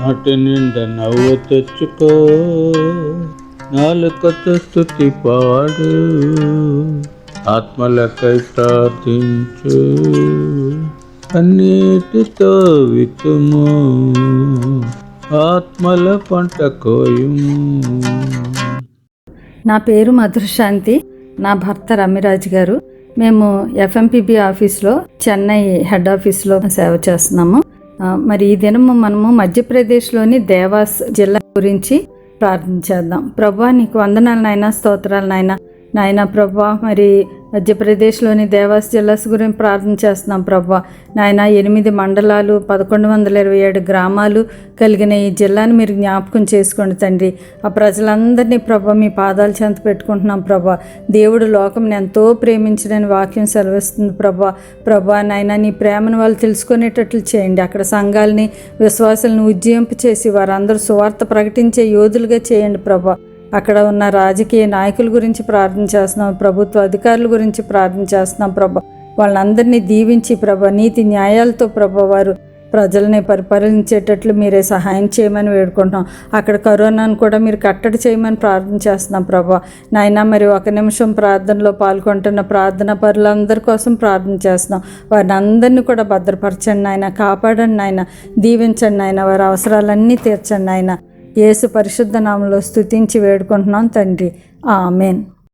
నాటి నిండా నవ్వు తెచ్చుకో. నాలుకతో స్థుతి పాడు. ఆత్మలకై ప్రార్థించు. అన్నిటితో వితుము ఆత్మల పంట కోయుము. నా పేరు మధురశాంతి. నా భర్త రమ్యరాజు గారు. మేము ఎఫ్ఎంపిబి ఆఫీస్లో చెన్నై హెడ్ ఆఫీస్లో సేవ చేస్తున్నాము. మరి ఈ దినము మనము మధ్యప్రదేశ్లోని దేవాస్ జిల్లా గురించి ప్రార్థించేద్దాం ప్రభు నీకు వందనాలు నాయన స్తోత్రాలు నాయన. నాయన ప్రభా మరి మధ్యప్రదేశ్లోని దేవాస్ జిల్లాస్ గురించి ప్రార్థన చేస్తున్నాం ప్రభా. నాయన ఎనిమిది మండలాలు పదకొండు వందల ఇరవై ఏడు గ్రామాలు కలిగిన ఈ జిల్లాను మీరు జ్ఞాపకం చేసుకోండి తండ్రి. ఆ ప్రజలందరినీ ప్రభా మీ పాదాలు చెంత పెట్టుకుంటున్నాం ప్రభా. దేవుడు లోకంని ఎంతో ప్రేమించడని వాక్యం సెలవిస్తుంది ప్రభా. ప్రభా నాయన నీ ప్రేమను వాళ్ళు తెలుసుకునేటట్లు చేయండి. అక్కడ సంఘాలని విశ్వాసాలను ఉజ్జయింపు చేసి వారందరూ సువార్త ప్రకటించే యోధులుగా చేయండి ప్రభా. అక్కడ ఉన్న రాజకీయ నాయకుల గురించి ప్రార్థన చేస్తున్నాం ప్రభుత్వ అధికారుల గురించి ప్రార్థన చేస్తున్నాం ప్రభా వాళ్ళందరినీ దీవించి ప్రభ నీతి న్యాయాలతో ప్రభ వారు ప్రజల్ని పరిపాలించేటట్లు మీరే సహాయం చేయమని వేడుకుంటున్నాం. అక్కడ కరోనాను కూడా మీరు కట్టడి చేయమని ప్రార్థన చేస్తున్నాం ప్రభా. నాయన మరి ఒక నిమిషం ప్రార్థనలో పాల్గొంటున్న ప్రార్థన పరులందరి కోసం ప్రార్థన చేస్తున్నాం. వారిని అందరినీ కూడా భద్రపరచండి నాయన కాపాడండి నాయన దీవించండి నాయన వారి అవసరాలన్నీ తీర్చండి నాయన. యేసు పరిశుద్ధ నామంలో స్తుతించి వేడుకుంటున్నాం తండ్రి. ఆమెన్.